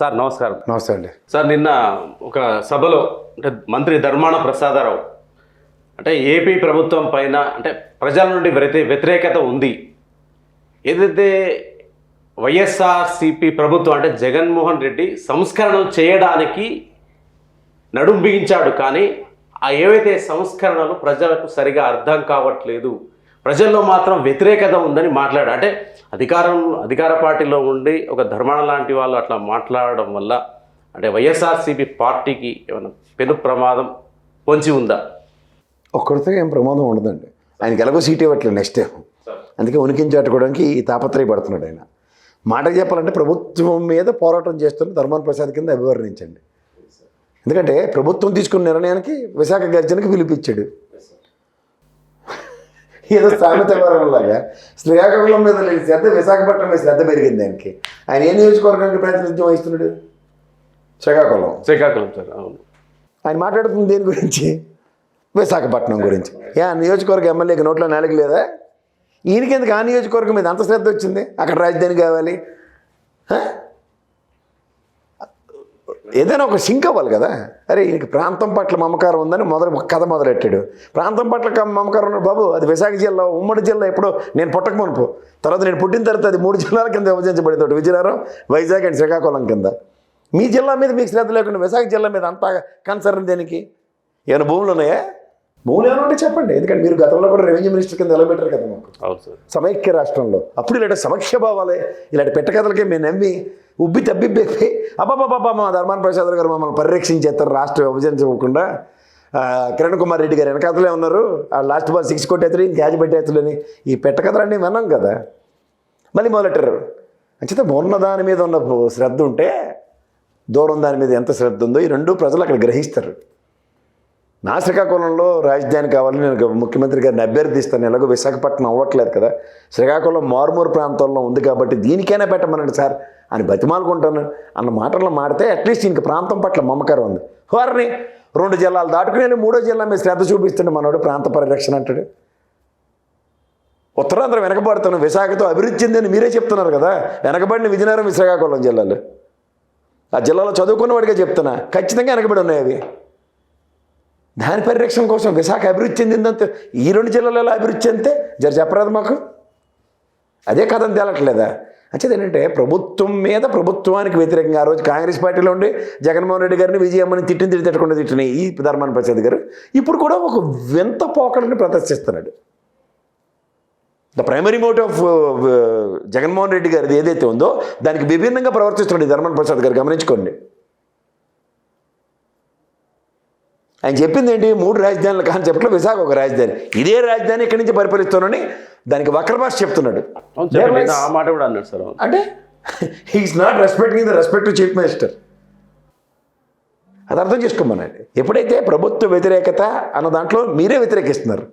Sir నమస్కారం. నమస్తే అండి. సార్ నిన్న ఒక సభలో అంటే మంత్రి ధర్మాన ప్రసాదరావు అంటే ఏపీ ప్రభుత్వం పైన అంటే ప్రజల నుండి వ్యతి వ్యతిరేకత ఉంది. ఏదైతే వైఎస్ఆర్సిపి ప్రభుత్వం అంటే జగన్మోహన్ రెడ్డి సంస్కరణలు చేయడానికి నడుం బిగించాడు కానీ ఆ ఏవైతే సంస్కరణలు ప్రజలకు సరిగా అర్థం కావట్లేదు ప్రజల్లో మాత్రం వ్యతిరేకత ఉందని మాట్లాడాడు అంటే అధికారం అధికార పార్టీలో ఉండి ఒక ధర్మాన లాంటి వాళ్ళు అట్లా మాట్లాడడం వల్ల అంటే వైఎస్ఆర్సీపీ పార్టీకి ఏమైనా పెను ప్రమాదం పొంచి ఉందా? ఒక్కడితో ఏం ప్రమాదం ఉండదండి. ఆయనకి ఎలాగో సీట్ ఇవ్వట్లేదు నెక్స్ట్ టైం. అందుకే ఉనికించాటుకోవడానికి ఈ తాపత్రయపడుతున్నాడు ఆయన. మాట చెప్పాలంటే ప్రభుత్వం మీద పోరాటం చేస్తున్న ధర్మాన ప్రసాద్ కింద అభివర్ణించండి. ఎందుకంటే ప్రభుత్వం తీసుకున్న నిర్ణయానికి విశాఖ గర్జనకి పిలిపించాడు ఏదో సామెత లాగా శ్రీకాకుళం మీద లేని శ్రద్ధ విశాఖపట్నం మీద శ్రద్ధ పెరిగింది ఆయనకి ఆయన ఏ నియోజకవర్గానికి ప్రాతినిధ్యం వహిస్తున్నాడు? శ్రీకాకుళం. శ్రీకాకుళం సార్ అవును. ఆయన మాట్లాడుతుంది దేని గురించి? విశాఖపట్నం గురించి. ఏ నియోజకవర్గ ఎమ్మెల్యేకి నోట్లో నాలుగు లేదా? ఈయనకి ఎందుకు ఆ నియోజకవర్గం మీద అంత శ్రద్ధ వచ్చింది? అక్కడ రాజధాని కావాలి? ఏదైనా ఒక సింక్ అవ్వాలి కదా. అరే ఈయనకి ప్రాంతం పట్ల మమకారం ఉందని మొదలు కథ మొదలెట్టాడు. ప్రాంతం పట్ల మమకారం ఉన్నాడు బాబు. అది విశాఖ జిల్లా ఉమ్మడి జిల్లా ఎప్పుడో నేను పుట్టక మునుపు. తర్వాత నేను పుట్టిన తర్వాత అది మూడు జిల్లాల కింద విభజించబడింది ఒకటి విజయనగరం వైజాగ్ అండ్ శ్రీకాకుళం కింద. మీ జిల్లా మీద మీకు శ్రద్ధ లేకుండా విశాఖ జిల్లా మీద అంతా కన్సర్న్ దేనికి? ఏమైనా భూములు ఉన్నాయా? భూములు ఏమైనా ఉంటే చెప్పండి. ఎందుకంటే మీరు గతంలో కూడా రెవెన్యూ మినిస్టర్ కింద ఎలా పెట్టారు కదా మాకు. సమైక్య రాష్ట్రంలో. అప్పుడు ఇలాంటి సమఖ్య భావాలే ఇలాంటి పెట్టకథలకే మేము నమ్మి ఉబ్బి తబ్బిబ్బెప్పి అబ్బాబాబా మా ధర్మాన ప్రసాద్ గారు మమ్మల్ని పరిరక్షించేస్తారు రాష్ట్ర విభజించకుండా ఆ, కిరణ్ కుమార్ రెడ్డి గారు వెనకాతలే ఉన్నారు. ఆ లాస్ట్ బాల్ సిక్స్ కొట్టేస్తారు క్యాచ్ పెట్టేస్తులని ఈ పెట్టకథలన్నీ విన్నాం కదా. మళ్ళీ మొదలెట్టారు? అంచేత ఉన్న దాని మీద ఉన్న శ్రద్ధ ఉంటే దూరం దాని మీద ఎంత శ్రద్ధ ఉందో ఈ రెండు ప్రజలు అక్కడ గ్రహిస్తారు. నా శ్రీకాకుళంలో రాజధాని కావాలని నేను ముఖ్యమంత్రి గారిని అభ్యర్థిస్తాను. ఎలాగో విశాఖపట్నం అవ్వట్లేదు కదా. శ్రీకాకుళం మారుమూరు ప్రాంతంలో ఉంది కాబట్టి దీనికైనా పెట్టమనండి సార్ అని బతిమాలుకుంటాను అన్న మాటలు మాడితే అట్లీస్ట్ ఇంక ప్రాంతం పట్ల మమకారం ఉంది. వారిని రెండు జిల్లాలు దాటుకుని వెళ్ళి మూడో జిల్లా మీద శ్రద్ధ చూపిస్తుండే మనోడు ప్రాంత పరిరక్షణ అంటాడు. ఉత్తరాంధ్ర వెనకబడుతున్న విశాఖతో అభివృద్ధి చెందని మీరే చెప్తున్నారు కదా. వెనకబడిన విజయనగరం శ్రీకాకుళం జిల్లాలు. ఆ జిల్లాలో చదువుకున్నవాడిగా చెప్తున్నా. ఖచ్చితంగా వెనకబడి ఉన్నాయి అవి. దాని పరిరక్షణ కోసం విశాఖ అభివృద్ధి చెందిందంతే ఈ రెండు జిల్లాలలో అభివృద్ధి చెందితే జర చెప్పరాదు మాకు. అదే కథను తేలట్లేదా? అంచేది ఏంటంటే ప్రభుత్వం మీద ప్రభుత్వానికి వ్యతిరేకంగా ఆ రోజు కాంగ్రెస్ పార్టీలో ఉండి జగన్మోహన్ రెడ్డి గారిని విజయమ్మని తిట్టింది తిట్టకుండా తిట్టిన ఈ ధర్మాన ప్రసాద్ గారు. ఇప్పుడు కూడా ఒక వింత పోకడని ప్రదర్శిస్తున్నాడు. The primary motive of Jaganmohan Reddy గారిది ఏదైతే ఉందో దానికి విభిన్నంగా ప్రవర్తిస్తున్నాడు ఈ ధర్మాన ప్రసాద్ గారు గమనించుకోండి. ఆయన చెప్పింది ఏంటి? మూడు రాజధానుల కాన్సెప్ట్లో విశాఖ ఒక రాజధాని. ఇదే రాజధాని ఇక్కడి నుంచి పరిపాలిస్తానని దానికి వక్ర భాష చెప్తున్నాడు. అవును సార్ నిన్న ఆ మాట కూడా అన్నాడు సార్ అవును. అంటే he's not respecting the respect to chief minister అది అర్థం చేసుకోమనండి. ఎప్పుడైతే ప్రభుత్వ వ్యతిరేకత అన్న దాంట్లో మీరే వ్యతిరేకిస్తున్నారు.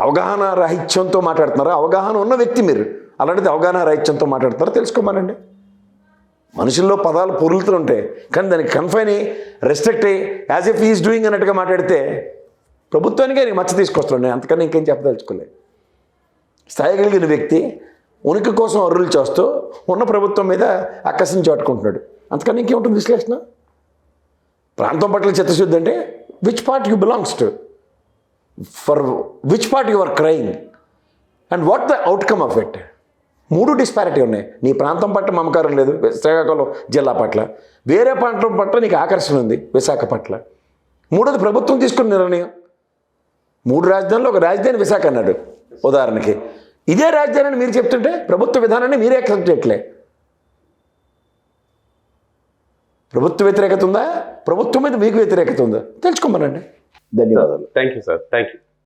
అవగాహన రాహిత్యంతో మాట్లాడుతున్నారు? అవగాహన ఉన్న వ్యక్తి మీరు. అలాంటిది అవగాహన రాహిత్యంతో మాట్లాడుతున్నారు? తెలుసుకోమనండి. మనుషుల్లో పదాలు పొరులుతూ ఉంటాయి కానీ దానికి కన్ఫైన్ అయ్యి రెస్ట్రిక్ట్ అయ్యి యాజ్ ఎఫ్ ఈజ్ డూయింగ్ అన్నట్టుగా మాట్లాడితే ప్రభుత్వానికి నీకు మచ్చ తీసుకొస్తున్నాడు. నేను అంతకన్నా ఇంకేం చెప్పదలుచుకోలేదు స్థాయి కలిగిన వ్యక్తి ఉనికి కోసం అర్రులు చేస్తూ ఉన్న ప్రభుత్వం మీద అక్కసిని చాటుకుంటున్నాడు. అంతకన్నా ఇంకేముంటుంది విశ్లేషణ? ప్రాంతం పట్ల చిత్తశుద్ధి అంటే which part you belongs to for which part you are crying and what the outcome of it మూడు డిస్పారిటీ ఉన్నాయి. నీ ప్రాంతం పట్ల మమకారం లేదు శ్రీకాకుళం జిల్లా పట్ల. వేరే ప్రాంతం పట్ల నీకు ఆకర్షణ ఉంది విశాఖ పట్ల. మూడోది ప్రభుత్వం తీసుకున్న నిర్ణయం. మూడు రాజధానులు ఒక రాజధాని విశాఖ అన్నాడు ఉదాహరణకి. ఇదే రాజధాని అని మీరు చెప్తుంటే ప్రభుత్వ విధానాన్ని మీరే యాక్సెప్ట్ చేయట్లే. ప్రభుత్వ వ్యతిరేకత ఉందా? ప్రభుత్వం మీద మీకు వ్యతిరేకత ఉందా? తెలుసుకోమనండి. ధన్యవాదాలు. Thank you sir thank you